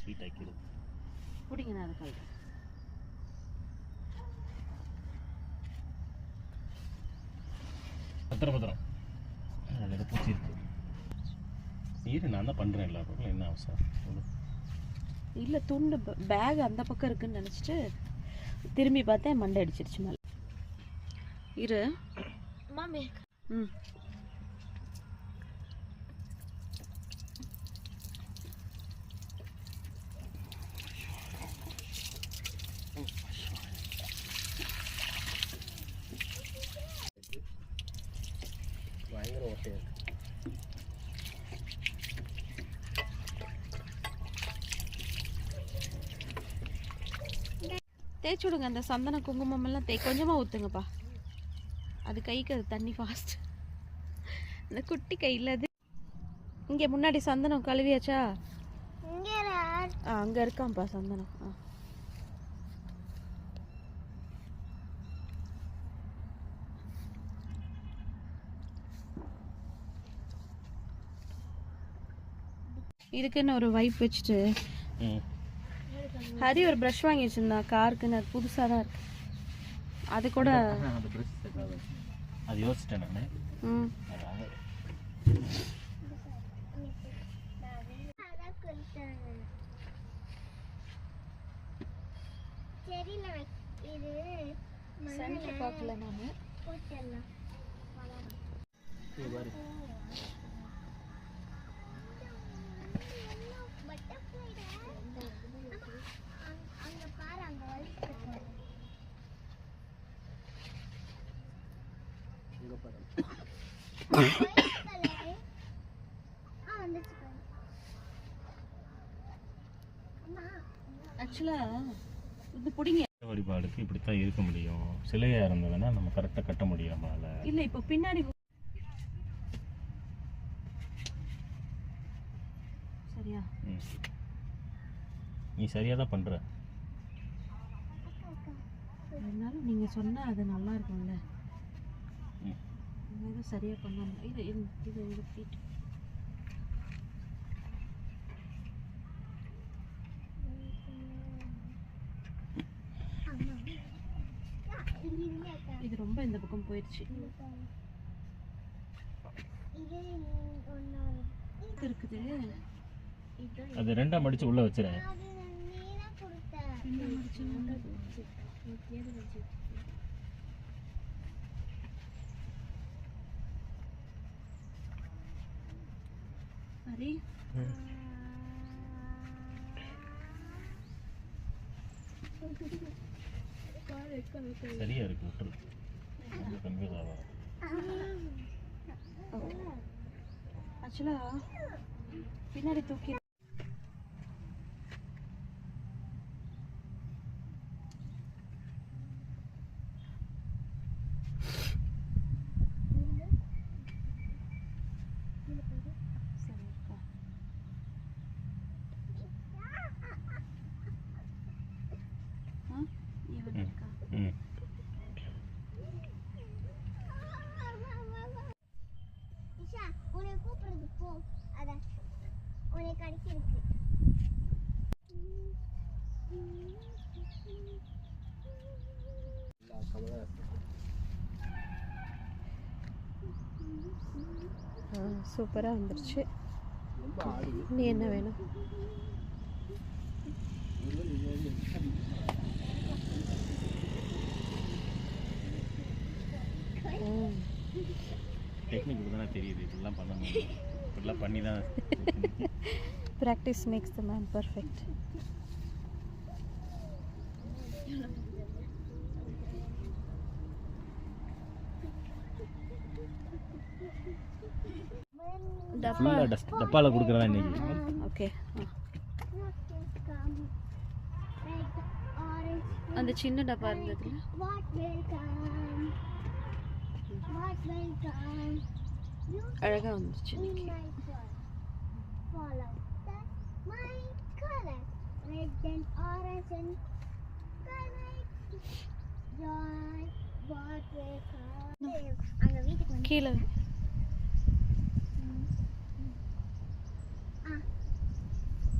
Sweet ஆக்கிடுது பிடிங்க நான் அதை பத்திரம் பத்திரம். அதில் பூச்சி இருக்கு இரு நான் தான் பண்ணுறேன் எல்லாருக்கும் என்ன அவசரம். இல்லை துண்டு பேக் அந்த பக்கம் இருக்குன்னு நினச்சிட்டு திரும்பி பார்த்தேன் மண்டை அடிச்சிருச்சு மேலே. இரு. Mami. ம். ஓட்டையாக இருக்கு தேய்ச்சி விடுங்க அந்த சந்தன குங்குமம் எல்லாம் தேய் கொஞ்சமாக ஊற்றுங்கப்பா அது கைக்கு அது தண்ணி ஃபாஸ்ட் அந்த குட்டி கையில் அது. இங்கே முன்னாடி சந்தனம் கழுவியாச்சா? ஆ அங்கே இருக்கான்ப்பா சந்தனம். ஆ. இதுக்குன்னு ஒரு வைப் வச்சுட்டு. ஹரி ஒரு ப்ரஷ் வாங்கி வச்சிருந்தான் காருக்குன்னு அது புதுசாக தான் இருக்கு. அது கூட அது. யோசிச்சிட்டேன் நான். ம். சென்டர் பார்க்கல நான் போட்டுடலாம். இது பாரு Butterfly டா. அங்க- அங்க பாரு அங்க வலிக்குது. இங்கே பாரு White colour. ஆ, வந்துச்சு பாரு. அம்மா, ஆக்சுவலாக இது பிடிங்க வழிபாடுக்கு இப்படித்தான் இருக்க முடியும். சிலையாக இருந்ததுன்னா நம்ம கரெக்டாக கட்ட முடியும் நம்மளால். இல்லை இப்போ பின்னாடி சரியா? நீ சரியாக தான் பண்ணுற இருந்தாலும் நீங்கள் சொன்னால் அது நல்லா இருக்கும்ல. எதுவும் சரியாக பண்ணாம இது இது இங்க இருக்கா. இது ரொம்ப இந்த பக்கம் போயிடுச்சு இருக்குது. இது அது ரெண்டா மடிச்சு உள்ளே வச்சிடறேன் அது நீதான் கொடுத்த பின்ன மடிச்சுன்னா ஹரி சரியா இருக்கு விட்டுரு கன்ஃபியூஸ் ஆகாது ஆக்சுவலாக பின்னாடி தூக்கி சூப்பராக வந்துருச்சு நீ என்ன வேணும். டெக்னிக் தெரியுது இப்படிலாம் பண்ண முடியும் இப்படிலாம் பண்ணி தான் Practice makes the man perfect. டப்பா ஃபுல்லாக டஸ்ட் டப்பாவில் கொடுக்குறதா இன்னைக்கு? ஓகே அந்த சின்ன டப்பா இருந்ததுல? What will come?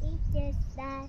teacher's back.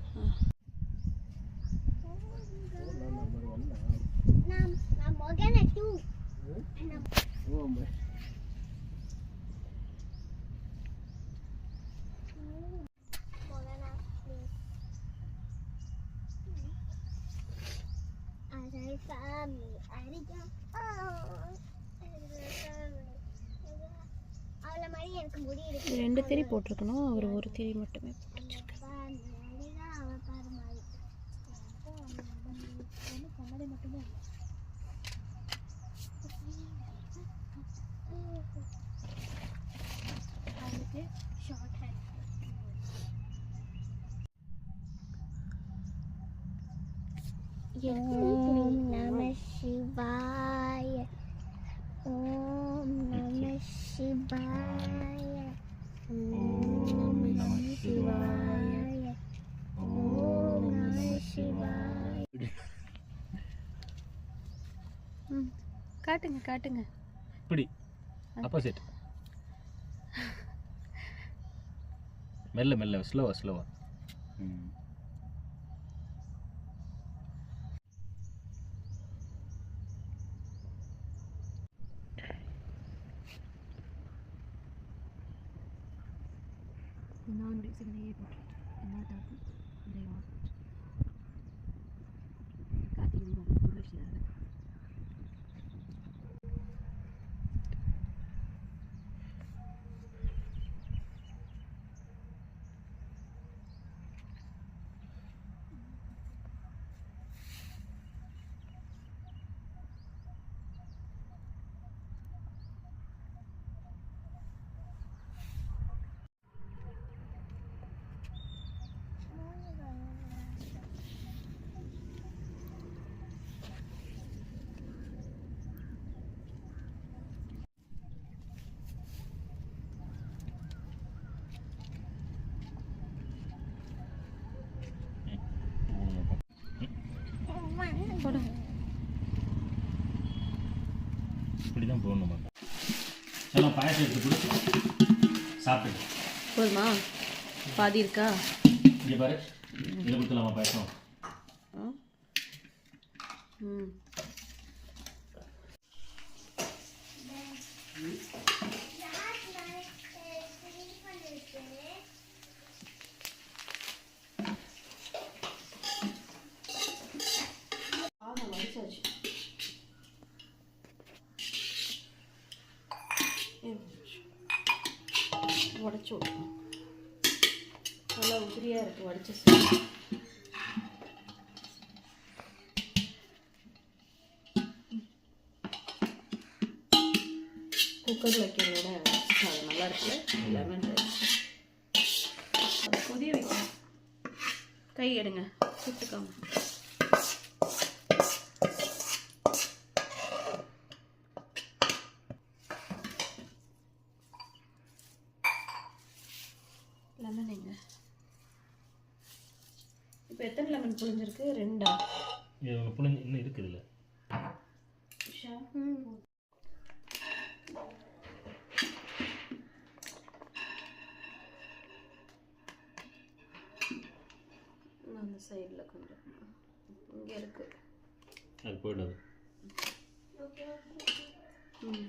ரெண்டு திரி போட்டிருக்கணும். அவர் ஒரு திரி மட்டுமே போட்டு வச்சிருக்காரு ஓம் நம சிவாய. ஓம் நம சிவாய. ஓம் நம சிவாய ஓம் நம சிவாய காட்டுங்க காட்டுங்க. இப்படி ஆப்போசிட் மெல்ல மெல்ல ஸ்லோவா ஸ்லோவா ம். நானுடைய சிவனையே போட்டு என்ன தாக்கு இறைவா இப்படி தான் போடணுமா எல்லாம் பாயசம் எடுத்து கொடு. சாப்பிட்டு போதுமா? பாதி இருக்கா? இங்கே பாரு. இதில் கொடுத்துலாமா பாயசம்? ம். உடச்சி விட்ருவோம் நல்லா உதிரியாக இருக்குது உடச்சி குக்கர் வைக்கிறத விட அது நல்லா லெமன் ரைஸ் கொதிய வைக்கணும். கை எடுங்க. சுட்டுக்காம இப்போ எத்தனை லெமன் புழிஞ்சிருக்கு? ரெண்டா? இது புழிஞ்சு இன்னும் இருக்குது இல்லை. அந்த சைடில் கொஞ்சம். இங்கே இருக்குது அது போயிடாது. ம்.